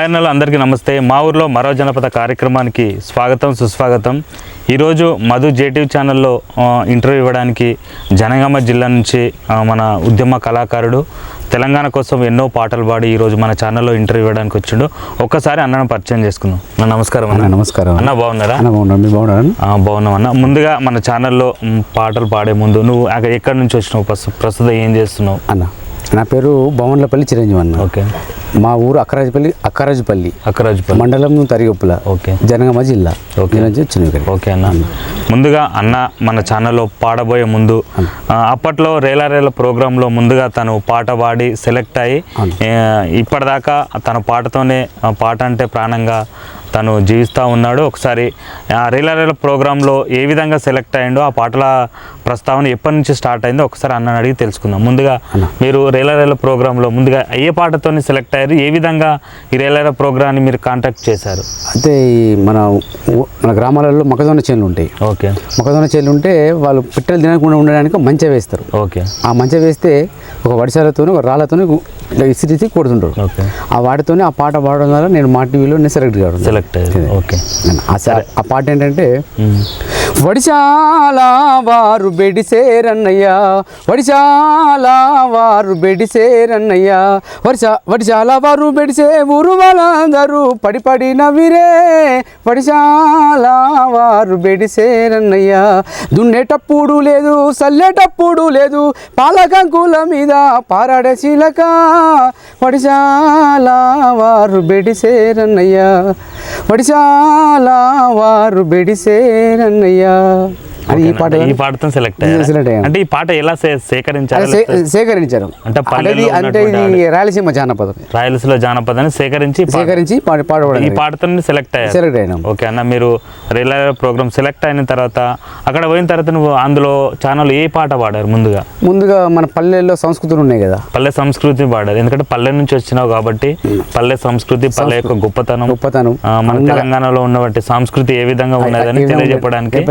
Hi అన్నలు అందరికీ నమస్తే. మా ఊర్లో మరో జనపద కార్యక్రమానికి స్వాగతం సుస్వాగతం. ఈరోజు మధు జేటీవ్ ఛానల్లో ఇంటర్వ్యూ ఇవ్వడానికి జనగామ జిల్లా నుంచి మన ఉద్యమ కళాకారుడు తెలంగాణ కోసం ఎన్నో పాటలు పాడి ఈరోజు మన ఛానల్లో ఇంటర్వ్యూ ఇవ్వడానికి వచ్చిండు. ఒక్కసారి అన్నను పరిచయం చేసుకుందాం. నమస్కారం అన్న. నమస్కారం అన్న. బాగున్నారా? బాగున్నాం అన్న. ముందుగా మన ఛానల్లో పాటలు పాడే ముందు నువ్వు అక్కడ ఎక్కడి నుంచి వచ్చినావు? ప్రస్తు- ప్రస్తుతం ఏం చేస్తున్నావు? అన్న నా పేరు భవన్లపల్లి చిరంజీవి అన్న. ఓకే. మా ఊరు అక్కరాజపల్లి అక్కరాజపల్లి. అక్కరాజుపల్లి. మండలం తరిగొప్పుల ఓకే. జనగామ జిల్లా. ఓకే. నుంచి వచ్చిన. ఓకే అన్న. ముందుగా అన్న మన ఛానల్లో పాడబోయే ముందు అప్పట్లో రేలా రేల ప్రోగ్రాంలో ముందుగా తను పాట పాడి సెలెక్ట్ అయ్యి ఇప్పటిదాకా తన పాటతోనే పాట అంటే ప్రాణంగా తను జీవిస్తూ ఉన్నాడు. ఒకసారి ఆ రేలా రేల ప్రోగ్రాంలో ఏ విధంగా సెలెక్ట్ అయ్యిండో ఆ పాటల ప్రస్తావన ఎప్పటి నుంచి స్టార్ట్ అయిందో ఒకసారి అన్నని అడిగి తెలుసుకుందాం. ముందుగా మీరు రేలా రేల ప్రోగ్రాంలో ముందుగా ఏ పాటతోని సెలెక్ట్ అయ్యారు? ఏ విధంగా ఈ రేలా రేల ప్రోగ్రాన్ని మీరు కాంటాక్ట్ చేశారు? అయితే ఈ మన మన గ్రామాలలో మొక్కజొన్న చేనులు ఉంటాయి. ఓకే. మొక్కజొన్న చేనులు ఉంటే వాళ్ళు పిట్టలు తినకుండా ఉండడానికి మంచె వేస్తారు. ఓకే. ఆ మంచె వేస్తే ఒక వడిసాలతో ఒక రాళ్ళతో ఇట్లా ఇసిరిసి కొడుతుంటారు. ఓకే. ఆ వాటితోనే ఆ పాట పాడడం వల్ల నేను మా టీవీలో నేను సెలెక్ట్ కావడం సెలెక్ట్ ఓకే. ఆ పాట ఏంటంటే. వడిశాల వారు బెడిసేరన్నయ్యా వడిశాల వారు బెడిసేరన్నయ్యా వడిశ వడిశాల వారు బెడిసే ఊరు వాళ్ళందరూ పడి నవ్విరే వడిశాల వారు బెడిసేరన్నయ్యా. దున్నేటప్పుడు లేదు చల్లేటప్పుడు లేదు పాలకంకుల మీద పారాడే శీలక వడిశాల వారు బెడిసేరన్నయ్యా వడిశాల వారు బెడిసేరన్నయ్యా. 呀、ఈ పాట ఈ పాటతో సెలెక్ట్ అయ్యాను. అంటే ఈ పాట ఎలా అది సేకరించారు? సేకరించారు. అంటే ఇది- అంటే ఇది రాయలసీమ జానపదం. రాయలసీమ జానపదాన్ని సేకరించి సేకరించి పాడ పాడబడింది ఈ పాటతో సెలెక్ట్ అయ్యారు. సెలెక్ట్ అయినాం ఓకే అన్న మీరు రైల్వే ప్రోగ్రామ్ సెలెక్ట్ అయిన తర్వాత అక్కడ పోయిన తర్వాత నువ్వు అందులో ఛానల్ ఏ పాట పాడారు ముందుగా? ముందుగా మన పల్లెల్లో సంస్కృతులు ఉన్నాయి కదా. పల్లె సంస్కృతి పాడారు. ఎందుకంటే పల్లె నుంచి వచ్చినావు కాబట్టి పల్లె సంస్కృతి పల్లె యొక్క గొప్పతనం గొప్పతనం. మన తెలంగాణలో ఉన్నటువంటి సంస్కృతి ఏ విధంగా ఉన్నదని తెలియజెప్పడానికి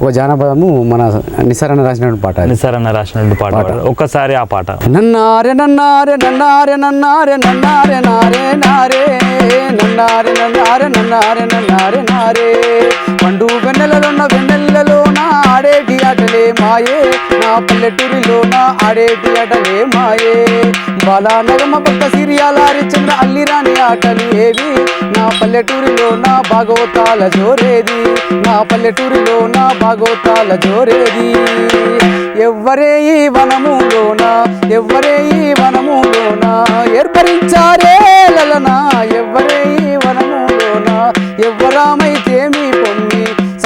ఒక జానపదము మన నిస్సారణ రాసినటువంటి పాట. నిసారన్న రాసినటువంటి పాట ఒక్కసారి ఆ పాట. నన్నారే నన్నారే నన్నారే నన్నారే నన్నారే నారే నారే నన్నారే నన్నారే నన్నారే నన్నారే నారే పండు వెన్నెలలోన వెన్నెలలోన ఆడేటి ఆటలే మాయే నా పల్లెటూరిలోన ఆడేటి ఆటలే మాయే. బాలా నగమ భక్త సిరియాలారి చంద్ర అల్లిరాని ఆటలు ఏవి? నా పల్లెటూరిలో నా భాగవతాల జోరేది. నా పల్లెటూరిలో నా భాగవతాల జోరేది. ఎవ్వరే ఈ వనములోన? ఎవ్వరే ఈ వనములోన? ఏర్పరించారే లలనా? ఎవ్వరే ఈ వనములోన? ఎవ్వరామైతే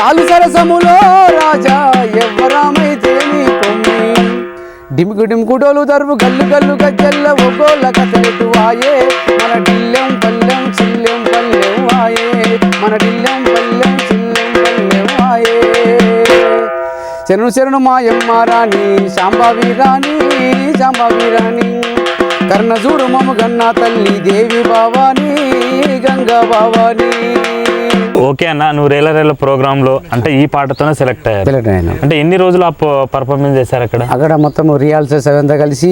పొమ్మి సరసములో రాజా ఎవ్వరామైతేమి పొమ్మి డిమికు డిముకుడోలు దరువు గల్లు గల్లు గజ్జల్ల ఒగోళ్ళ కథలెటు వాయే. మన డిల్లెం పల్లెం చిల్లెం పల్లెం వాయే. మన డిల్లెం పల్లెం చిల్లెం పల్లెం వాయే. చెరును చెరును మాయమ్మ రాణి శాంబావి రాణి శాంబావి రాణి కర్ణ చూడు మమ్మ గన్నా తల్లి దేవి భవాని గంగా భవాని. ఓకే అన్న నువ్వు రేల రేల ప్రోగ్రామ్లో అంటే ఈ పాటతోనే సెలెక్ట్ అయ్యారు. పిల్లట ఆయన అంటే ఎన్ని రోజులు ఆ పర్ఫార్మెన్స్ చేశారు అక్కడ? అక్కడ మొత్తం రియాల్సెస్ అవంతా కలిసి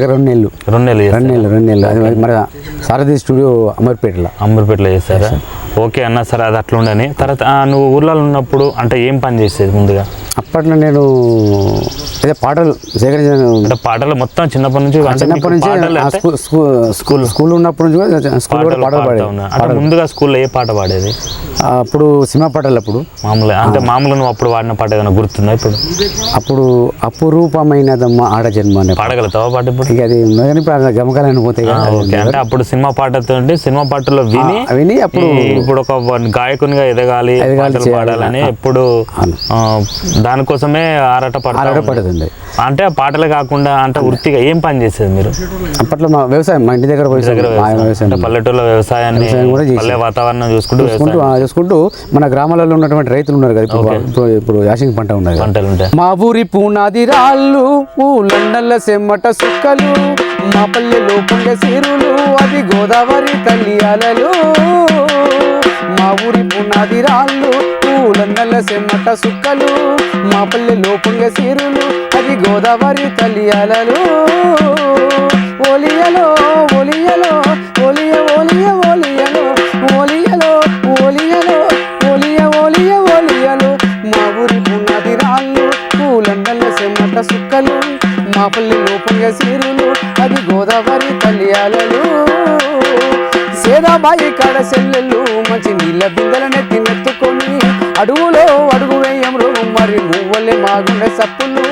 రెండు నెలలు. రెండు నెలలు. రెండు నెలలు రెండు నెలలు. అది మన సారథి స్టూడియో అమర్పేటలో. అమర్పేటలో చేశారా? ఓకే అన్న సరే అది అట్లా ఉండని తర్వాత నువ్వు ఊర్లలో ఉన్నప్పుడు అంటే ఏం పని చేసేది ముందుగా? అప్పట్లో నేను అదే పాటలు సేకరించాను అంటే పాటలు మొత్తం చిన్నప్పటి నుంచి చిన్నప్పటి నుంచి స్కూల్ స్కూల్ ఉన్నప్పటి నుంచి కూడా స్కూల్ కూడా పాటలు పాడేది. ముందుగా స్కూల్లో ఏ పాట పాడేది? అప్పుడు సినిమా పాటలు అప్పుడు. మామూలుగా అంటే మామూలుగా నువ్వు అప్పుడు వాడిన పాట ఏదైనా గుర్తుందా ఇప్పుడు? అప్పుడు అపురూపమైనదమ్మ ఆడ జన్మ అనే. పాట. పాడగలుగుతావా పాట ఇప్పుడు? అది కానీ ఇప్పుడు గమకాలని పోతాయి అంటే అప్పుడు సినిమా పాటతో సినిమా పాటలో విని విని అప్పుడు ఇప్పుడు ఒక గాయకునిగా ఎదగాలి ఎదగాలి పాటలు. పాడాలని ఎప్పుడు దానికోసమే ఆరాట పడతా ఆరాట. పడుతుంది అంటే పాటలే కాకుండా అంటే వృత్తిగా ఏం పని చేసేది మీరు? అప్పట్లో మా వ్యవసాయం మా ఇంటి దగ్గర వ్యవసాయం. పల్లెటూరులో వ్యవసాయాన్ని వ్యవసాయం కూడా. పల్లె వాతావరణం చూసుకుంటూ చూసుకుంటూ చూసుకుంటూ మన గ్రామాలలో ఉన్నటువంటి రైతులు ఉన్నారు కదా ఇప్పుడు ఇప్పుడు యాసింగ్ పంట ఉన్నది. పంటలు ఉంటాయి. మా ఊరి పూనాది రాళ్ళు ఊళ్ళండల సెమ్మట సుక్కలు మా పల్లెలో పుండె సీరులు అది గోదావరి కళ్యాణలు. మా ఊరి పునాది రాళ్ళు లందల సెమ్మట సుక్కలు మా పల్లె లోపంగ సీరులు అది గోదావరి తల్లి అలలు. ఒలియలో ఓలియలో ఓలియ ఓలియ ఒలియలో ఒలియలో ఓలియలో ఓలియ ఓలియ మా ఊరి ఉన్నది రాళ్ళు పూలందల్ల సెమ్మట సుక్కలు మా పల్లె లోపంగ సీరులు అది గోదావరి తల్లి అలలు. సేదాబాయి కాడ సెల్లెళ్ళు మంచి నీళ్ళ బిందెల నెత్తి నెత్తుకొని అడుగులో అడుగు వేయములు మరి మువ్వలే మాగుండె సప్పులు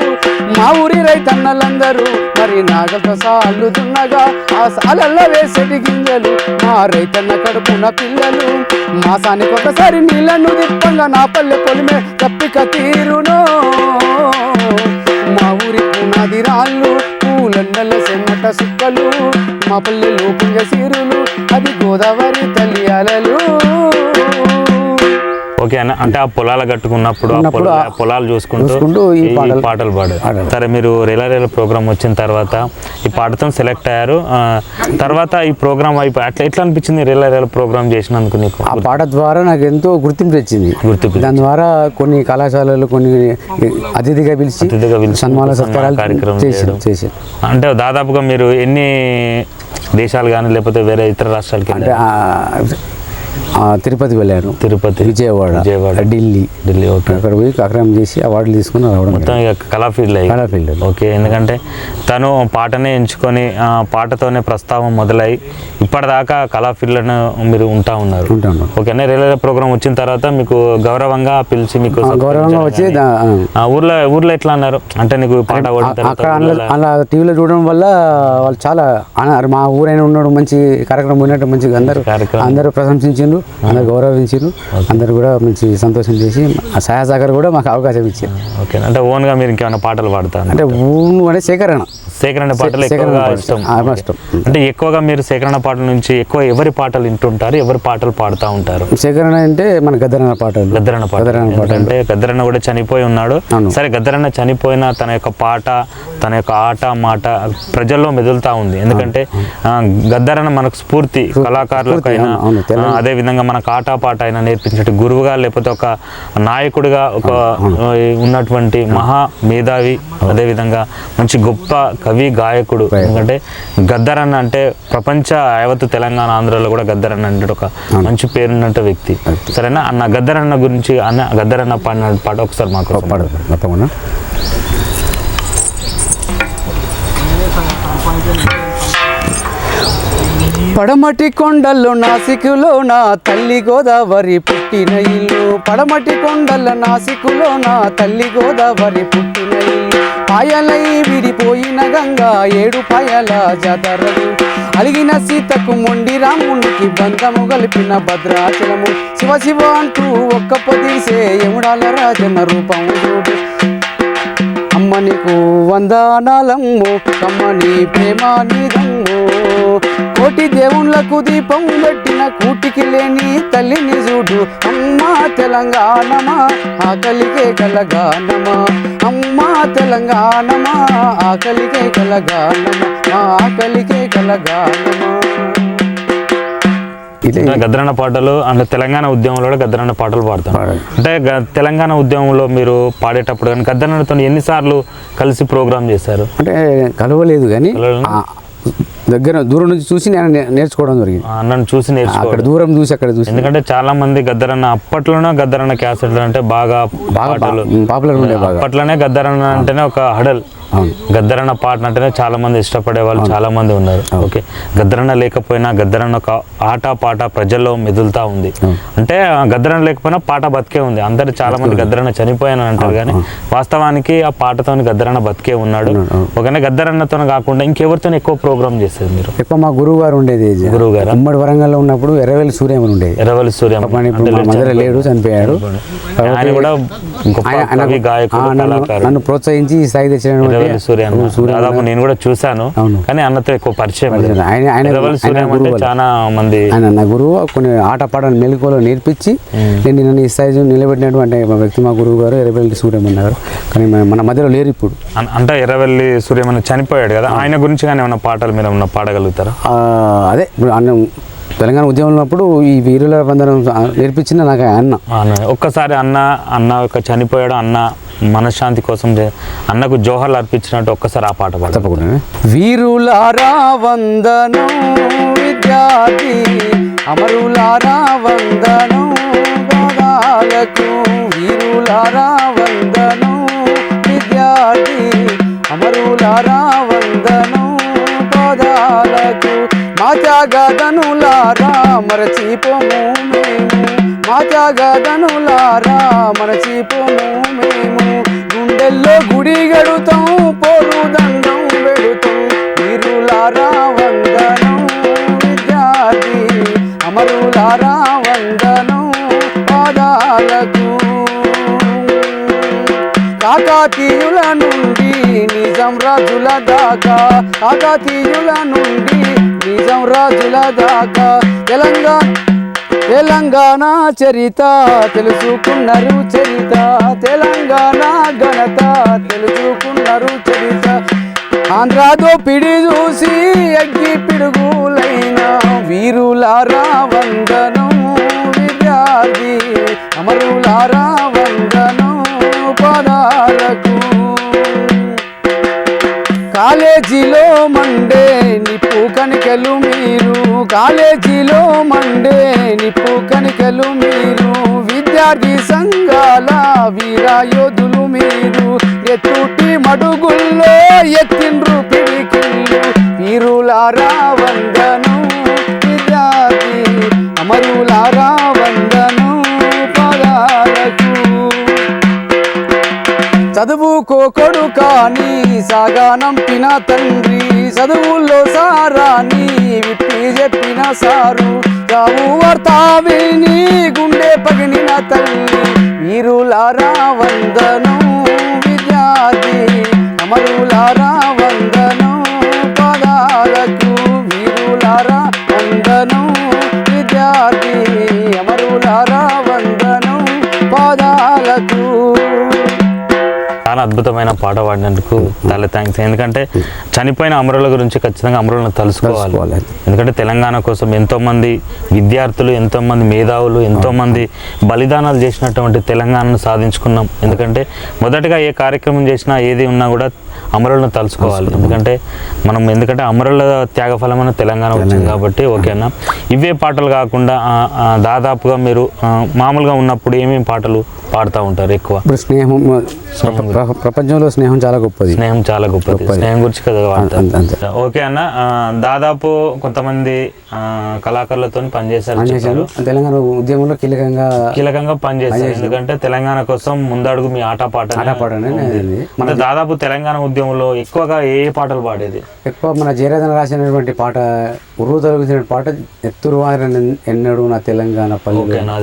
మా ఊరి రైతన్నలందరూ మరి నాగలతో సాలుతున్నగా ఆ సాలల్లో వేసేటి గింజలు మా రైతన్న కడుపున పిల్లలు. మాసానికి ఒకసారి నీళ్ళను దిప్పంగా నా పల్లె పొలిమే తప్పిక తీరును. మా ఊరి పునాది రాళ్ళు పూలన్నల సెమ్మట సుక్కలు మా పల్లె పుంగ సీరులు అది గోదావరి తల్లి అలలు. ఓకే అన్న అంటే ఆ పొలాలు కట్టుకున్నప్పుడు పొలాలు చూసుకుంటూ ఈ పాటలు- పాడారు. సరే మీరు రేలా రేల ప్రోగ్రామ్ వచ్చిన తర్వాత ఈ పాటతో సెలెక్ట్ అయ్యారు. తర్వాత ఈ ప్రోగ్రామ్ అయిపోయి అట్లా ఎట్లా అనిపించింది రేలా రేల ప్రోగ్రామ్ చేసినందుకు నీకు? ఆ పాట ద్వారా నాకు ఎంతో గుర్తింపు తెచ్చింది. గుర్తింపు దాని ద్వారా కొన్ని కళాశాలలు కొన్ని అతిథిగా పిలిచి అతిథిగా పిలిచి సన్మాన సత్కారాలు కార్యక్రమం. చేసి అంటే దాదాపుగా మీరు ఎన్ని దేశాలు కానీ లేకపోతే వేరే ఇతర రాష్ట్రాలకి అంటే తిరుపతి వెళ్ళాను. తిరుపతి విజయవాడ విజయవాడ. ఢిల్లీ. ఢిల్లీ ఓకే. అక్కడ పోయి అక్రమం చేసి అవార్డులు తీసుకుని రావడం మొత్తం ఇక కళా ఫీల్డ్ అయ్యి కళా ఫీల్డ్ ఓకే ఎందుకంటే తను పాటనే ఎంచుకొని ఆ పాటతోనే ప్రస్తావం మొదలై ఇప్పటిదాకా కళా ఫీల్డ్లో మీరు ఉంటా ఉన్నారు. ఉంటాను ఓకేనా రైల్వే ప్రోగ్రామ్ వచ్చిన తర్వాత మీకు గౌరవంగా పిలిచి మీకు గౌరవంగా వచ్చి ఊర్లో ఊర్లో ఎట్లా అన్నారు? అంటే నీకు పాట అక్కడ అలా టీవీలో చూడడం వల్ల వాళ్ళు చాలా అన్నారు మా ఊరైన ఉన్నాడు మంచి కార్యక్రమం పోయినట్టు మంచిగా అందరూ. అందరూ ప్రశంసించిండ్రు అందరు గౌరవించారు అందరు కూడా మంచి సంతోషం చేసి సహాయ సహకారం కూడా మాకు అవకాశం ఇచ్చారు. ఓకే. అంటే ఓన్గా మీరు ఇంకేమైనా పాటలు పాడతారు అంటే ఊను అంటే సేకరణ. సేకరణ పాటలు. ఇష్టం. అంటే ఎక్కువగా మీరు సేకరణ పాటల నుంచి ఎక్కువ ఎవరి పాటలు వింటుంటారు ఎవరి పాటలు పాడుతూ ఉంటారు? సేకరణ అంటే మన గద్దరన్న పాటలు. గద్దరన్న పాట గద్దరన్న పాటలు. అంటే గద్దరన్న కూడా చనిపోయి ఉన్నాడు. సరే గద్దరన్న చనిపోయిన తన యొక్క పాట తన యొక్క ఆట మాట ప్రజల్లో మెదులుతా ఉంది. ఎందుకంటే గద్దరన్న మనకు స్ఫూర్తి కళాకారులకైనా అవును, అవును, తెలంగాణ- ఆ, అదే విధంగా మనకు ఆట పాట అయినా నేర్పించే గురువుగా లేకపోతే ఒక నాయకుడిగా ఒక ఉన్నటువంటి మహా మేధావి అదే విధంగా మంచి గొప్ప కవి గాయకుడు. ఎందుకంటే గద్దరన్న అంటే ప్రపంచ యావత్తు తెలంగాణ ఆంధ్రలో కూడా గద్దరన్న అంటే ఒక మంచి పేరున్నట్టు వ్యక్తి. సరేనా? అన్న గద్దరన్న గురించి అన్న గద్దరన్న పాడిన పాట ఒకసారి మాకు పాట తప్పకుండా పడమటి కొండల్లో నాసికులో నా తల్లి గోదావరి పుట్టిన ఇల్లు. పడమటి కొండల నాసికులో నా తల్లి గోదావరి పుట్టిన ఇల్లు. పాయలై విడిపోయిన గంగా ఏడు పాయల జాతరలు. అలిగిన సీతకు మొండి రామునికి బంధము గలిపిన భద్రాచలము. శివ శివ అంటూ ఒక్క పొదిసే ఎముడాల రాజన్న రూపము చూడు అమ్మ నీకు వందనాలమ్ము కమ్మని ప్రేమ నీదమ్ము కోటి దేవుళ్ళకు దీపం పెట్టిన కూటికి లేని తల్లిని చూడు. అమ్మ తెలంగాణమా ఆకలికే కలగానమా. అమ్మ తెలంగాణమా ఆకలికే కలగానమా ఆకలికే కలగానమా. ఇదే గద్దరన్న పాటలు అంటే తెలంగాణ ఉద్యమంలో కూడా గద్దరన్న పాటలు పాడతాం. అంటే తెలంగాణ ఉద్యమంలో మీరు పాడేటప్పుడు కానీ గద్దరన్నతో ఎన్నిసార్లు కలిసి ప్రోగ్రామ్ చేశారు? అంటే కలవలేదు కానీ దగ్గర దూరం నుంచి చూసి నేను నేర్చుకోవడం జరిగింది. ఆ అన్నను చూసి నేర్చుకో అక్కడ దూరం చూసి అక్కడ చూసి. ఎందుకంటే చాలా మంది గద్దరన్న అప్పట్లోనే గద్దరన్న క్యాసెట్లు అంటే బాగా బాగా పాపులర్ ఉండే అప్పట్లోనే గద్దరన్న అంటేనే ఒక హడల్. గద్దరన్న పాట అంటేనే చాలా మంది ఇష్టపడే వాళ్ళు చాలా మంది ఉన్నారు. ఓకే. గద్దరన్న లేకపోయినా గద్దరన్న ఒక ఆట పాట ప్రజల్లో మెదులుతా ఉంది. అంటే గద్దరన్న లేకపోయినా పాట బతికే ఉంది. అందరు చాలా మంది గద్దరన్న చనిపోయాను అంటారు కానీ వాస్తవానికి ఆ పాటతో గద్దరన్న బతికే ఉన్నాడు. ఒకనే గద్దరన్నతో కాకుండా ఇంకెవరితో ఎక్కువ ప్రోగ్రామ్ చేసేది మీరు? ఎక్కువ మా గురువు గారు ఉండేది. గురువు గారా? ఉమ్మడి వరంగల్లో ఉన్నప్పుడు ఎర్రవేలి సూర్యమని ఉండేది. ఎర్రవల్లి సూర్య లేడు చనిపోయాడు. ఆయన కూడా నన్ను ప్రోత్సహించి తెచ్చడం అంటే ఎర్రవల్లి సూర్య. దాదాపు నేను కూడా చూశాను. కానీ అన్నతో ఎక్కువ పరిచయం. ఆయన ఆయన ఎర్రవల్లి సూర్యం అంటే. చాలా మంది ఆయన నా గురువు కొన్ని ఆట పాటలు మెలకువలు నేర్పించి నేను నన్ను ఈ స్థాయి నిలబెట్టినటువంటి మా వ్యక్తి మా గురువు గారు ఎర్రవేలి సూర్యమన్న గారు కానీ మన- మధ్యలో లేరు ఇప్పుడు. అంటే ఎర్రవల్లి సూర్యమని చనిపోయాడు కదా. ఆయన గురించి కానీ ఏమైనా పాటలు మీరు ఏమన్నా పాడగలుగుతారా? అదే. ఇప్పుడు అన్న తెలంగాణ ఉద్యమంలో ఉన్నప్పుడు ఈ వీరుల బంధనం నేర్పించిన నాకు అన్న. ఒక్కసారి అన్న అన్న యొక్క చనిపోయాడు అన్న మనశ్శాంతి కోసం అన్నకు జోహర్లు అర్పించినట్టు ఒక్కసారి ఆ పాట పాడ తప్పకుండా వీరులారా వందనం విద్యార్థి అమరులారా వందనం వీరులారా వందనం విద్యార్థి అమరులారా వందనం పాదాలకు మా త్యాగదనులారా మరచిపోము మేము. మా త్యాగదనులారా మరచిపోము మేము. గుండెల్లో గుడి గడుతాం పోరు దండం పెడుతాం. వీరులారా వందనం విద్యార్థి. అమరులారా వందనం పాదాలకు. కాకాతీయుల నుండి నిజం రాజుల దాకా. కాకాతీయుల నుండి నిజం రాజుల దాకా. తెలంగాణ తెలంగాణ చరిత తెలుసుకున్నారు చరిత. తెలంగాణ ఘనత తెలుసుకున్నారు చరిత. ఆంధ్రాతో పిడి చూసి అగ్గి పిడుగులైన వీరులారా వందనం విద్యా కాలేజీలో మండే నిప్పు కణికలు మీరు విద్యార్థి సంఘాల వీరాయోధులు మీరు. ఎత్తుటి మడుగుల్లో ఎత్తిండ్రు పిడికిళ్ళు వీరులారా వందను. విద్యార్థి అమరులారా చదువుకో కడుకా నీ కానీ సాగానంపిన తండ్రి. చదువుల్లో సారాని విప్పి చెప్పిన సారు. చావు వర్తావి నీ గుండె పగిలిన తల్లి. వీరులారా వందను విద్యార్థి. అమరులారా వందను పదాలకు చాలా అద్భుతమైన పాట పాడినందుకు చాలా థ్యాంక్స్ ఎందుకంటే చనిపోయిన అమరుల గురించి ఖచ్చితంగా అమరులను తెలుసుకోవాలి. ఎందుకంటే తెలంగాణ కోసం ఎంతో మంది విద్యార్థులు ఎంతో మంది మేధావులు ఎంతో మంది బలిదానాలు చేసినటువంటి తెలంగాణను సాధించుకున్నాం. ఎందుకంటే మొదటగా ఏ కార్యక్రమం చేసినా ఏది ఉన్నా కూడా అమరులను తలుసుకోవాలి ఎందుకంటే మనం ఎందుకంటే అమరుల త్యాగఫలమైన తెలంగాణ వచ్చింది కాబట్టి ఓకేనా ఇవే పాటలు కాకుండా దాదాపుగా మీరు మామూలుగా ఉన్నప్పుడు ఏమేమి పాటలు పాడుతూ ఉంటారు ఎక్కువ? ఇప్పుడు స్నేహం ప్ర- ప్ర- ప్రపంచంలో స్నేహం చాలా గొప్పది. స్నేహం చాలా గొప్పది. స్నేహం గురించి కదా. ఓకే అన్న దాదాపు కొంతమంది కళాకారులతో పనిచేశారు. తెలంగాణ ఉద్యమంలో కీలకంగా కీలకంగా పనిచేశారు. ఎందుకంటే తెలంగాణ కోసం ముందడుగు మీ ఆట పాట ఆటపాటనే ఇది. అంటే దాదాపు తెలంగాణ ఉద్యమంలో ఎక్కువగా ఏ పాటలు పాడేది? ఎక్కువ మన జయరాధన రాసినటువంటి పాట ఉరువు తొలగించిన పాట ఎత్తురు ఎన్నడు నా తెలంగాణ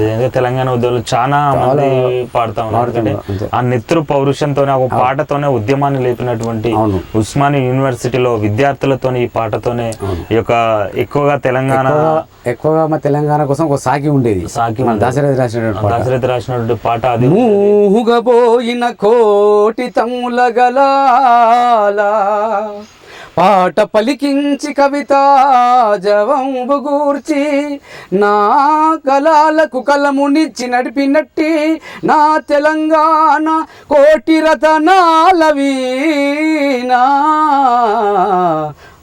ఏంటంటే తెలంగాణ ఉద్యమంలో చాలా మంది పాడుతా ఉన్నారు. ఆ నెత్తురు పౌరుషంతోనే ఒక పాటతోనే ఉద్యమాన్ని లేపినటువంటి అవును. ఉస్మానియా యూనివర్సిటీలో విద్యార్థులతోని ఈ పాటతోనే ఈ యొక్క ఎక్కువగా తెలంగాణ ఎక్కువగా- మా తెలంగాణ కోసం ఒక సాగి ఉండేది. సాకి మన దాశరథి రాసినటువంటి దశరథ రాసినటువంటి పాట అది. మూగబోయిన కోటి తమ్ముల గలాల పాట పలికించి కవిత జవంబు గూర్చి నా కళాలకు కలమునిచ్చి నడిపినట్టి నా తెలంగాణ కోటి రతనాల వీణా.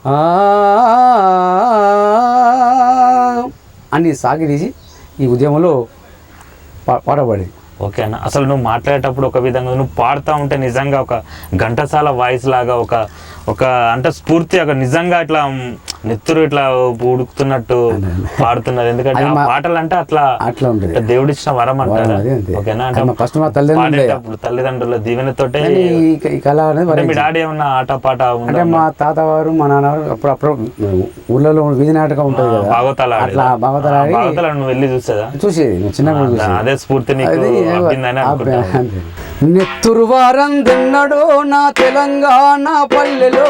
ఆ. అని సాగిదీసి ఈ ఉద్యమంలో పాడబడింది. ఓకే అన్న. అసలు నువ్వు మాట్లాడేటప్పుడు ఒక విధంగా నువ్వు పాడుతూ ఉంటే నిజంగా ఒక ఘంటసాల వాయిస్ లాగా ఒక ఒక అంటే స్ఫూర్తి ఒక నిజంగా ఇట్లా నెత్తురు ఇట్లా ఉడుకుతున్నట్టు పాడుతున్నారు. ఎందుకంటే పాటలు అంటే అట్లా అట్లా ఉంటుంది. అంటే దేవుడిచ్చిన వరం అంటారా. ఓకేనా? అంటే ఫస్ట్ మా తల్లిదండ్రులే. తల్లిదండ్రుల దీవెనతోటే ఈ కళ అనేది మీ డాడీ ఏమన్నా ఆట పాట? అంటే మా తాత వారు మా నాన్న వారు అప్పుడు అప్పుడు ఊళ్ళలో వీధి నాటకం ఉంటుంది కదా. భాగవతాలు? అట్లా భాగవతాలు భాగవతాలు నువ్వు వెళ్ళి చూసేదా? చూసేది. నేను చిన్నప్పుడు అదే స్ఫూర్తి. నెత్తురు వారందెన్నడో నా తెలంగాణ పల్లెలో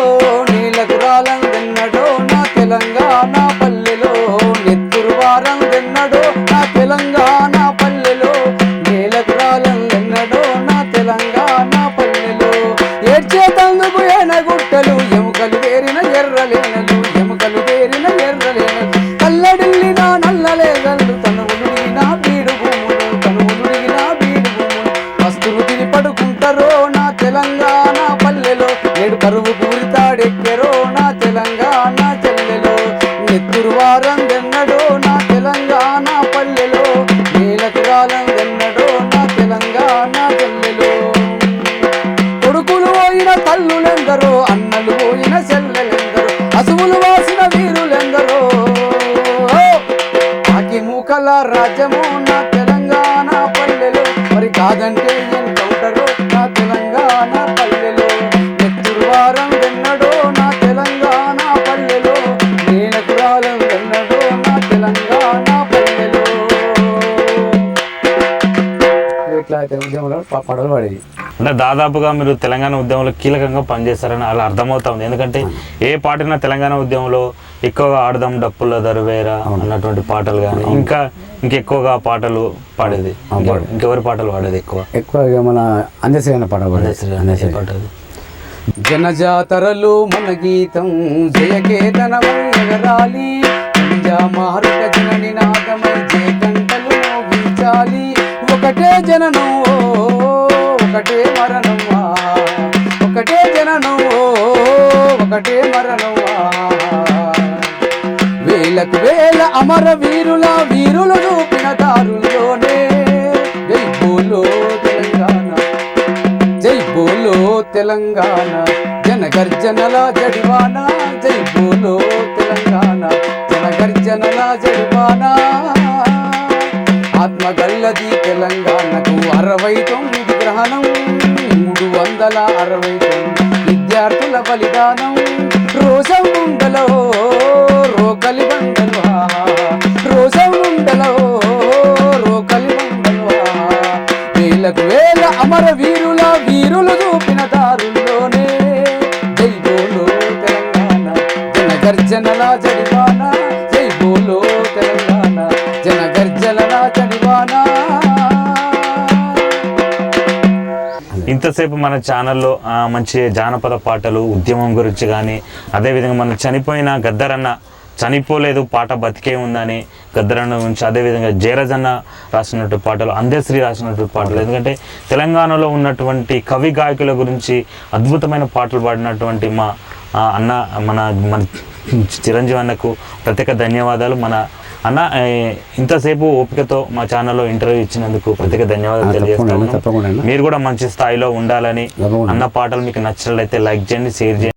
నీలకు రాలందెన్నడో నా తెలంగాణ పల్లెలో నెత్తురు వారందెన్నడో నా తెలంగాణ పల్లెలో నీలకు రాలందెన్నడో నా తెలంగాణ పల్లెలో. ఏడ్చేతందుకు ఏనగుట్టలు ఎముకలు వేరిన ఎర్రలేన ఉద్యమంలో పడవలు పడేది. అంటే దాదాపుగా మీరు తెలంగాణ ఉద్యమంలో కీలకంగా పనిచేస్తారని అలా అర్థమవుతుంది ఎందుకంటే ఏ పాటైనా తెలంగాణ ఉద్యమంలో ఎక్కువగా ఆడదాం డప్పుల దరువేరా అన్నటువంటి పాటలు కానీ ఇంకా ఇంకెక్కువగా పాటలు పాడేది. ఇంకా- ఇంకెవరి పాటలు పాడేది ఎక్కువ? ఎక్కువగా మన అందశ్రీ పాట పడేది. ఏ పాట అది? జనజాతరలు మన గీతం జయకేతనమై ఎగరాలి మారుక జన నినాదమై జయ గంటలు మోగించాలి ఒకటే జననం ఓ, ఒకటే మరణమా? ఒకటే జననం ఓ, ఒకటే మరణం వేలకు వేల అమర వీరుల వీరులు చూపిన దారుల్లోనే జై బోలో తెలంగాణ జై బోలో తెలంగాణ జనగర్జనల జడివాన జై బోలో తెలంగాణ జనగర్జనల జడివానా. ఆత్మగల్లది తెలంగాణకు అరవై తొమ్మిది గ్రహణం మూడు వందల అరవై తొమ్మిది విద్యార్థుల బలిదానం రోజం ఉండలో రోకలి బండలు ఇంతసేపు మన ఛానల్లో మంచి జానపద పాటలు ఉద్యమం గురించి కానీ అదేవిధంగా మన చనిపోయిన గద్దరన్న చనిపోలేదు పాట బతికే ఉందని గద్దరన్న గురించి అదేవిధంగా జయరాజన్న రాసినటువంటి పాటలు అందశ్రీ రాసినటువంటి పాటలు ఎందుకంటే తెలంగాణలో ఉన్నటువంటి కవి గాయకుల గురించి అద్భుతమైన పాటలు పాడినటువంటి మా అన్న మన మన చిరంజీవి అన్నకు ప్రత్యేక ధన్యవాదాలు. మన అన్న ఇంతసేపు ఓపికతో మా ఛానల్లో ఇంటర్వ్యూ ఇచ్చినందుకు ప్రత్యేక ధన్యవాదాలు తెలియజేస్తాను. మీరు కూడా మంచి స్థాయిలో ఉండాలని. అన్న పాటలు మీకు నచ్చినట్లయితే లైక్ చేయండి షేర్ చేయండి.